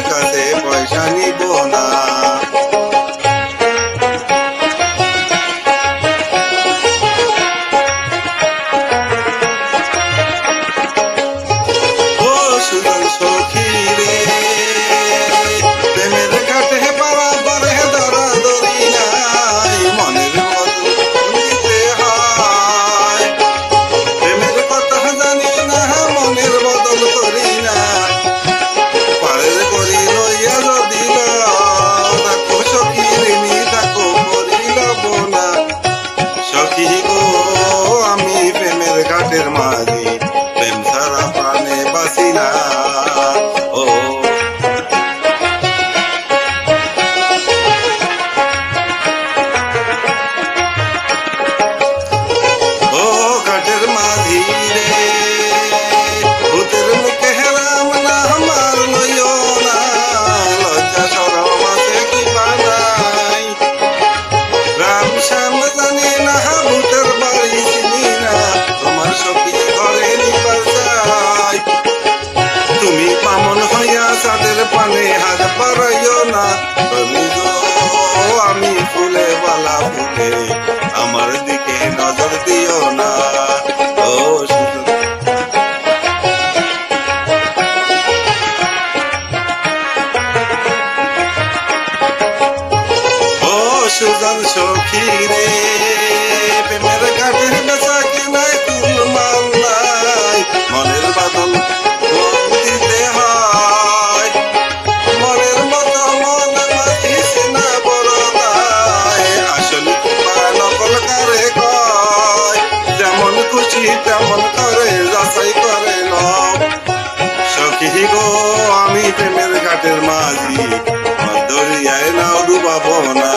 তোমার কাছে পয়সা নিব না। প্রাণে তুমি গো আমি ফুলে বালা ফুলে আমার দিকে সখী রে। খুশি করে যাচাই করে সখী গো, আমি প্রেমের ঘাটের মাঝি দরিয়ায় নাও ডুবাবো না।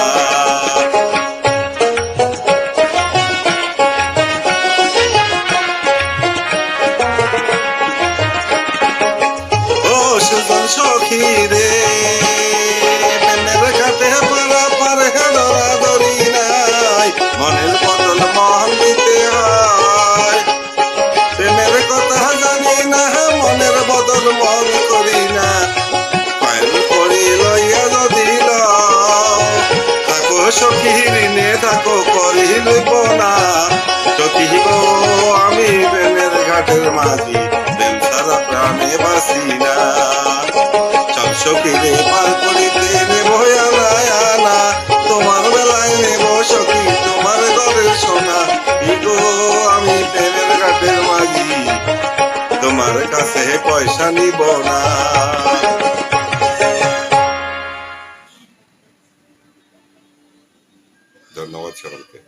ও সুজন সখী রে। সখী ঋণে থাকো করি না আমি প্রেমের ঘাটের মাঝি বাসি না। সব সখীরে পার করিতে নেব আনা, তোমার বেলায় নেব সখী, তোমার ঘরের সোনা। গো আমি প্রেমের ঘাটের মাঝি, তোমার কাছে পয়সা নিব না। হচ্ছে আমাদেরকে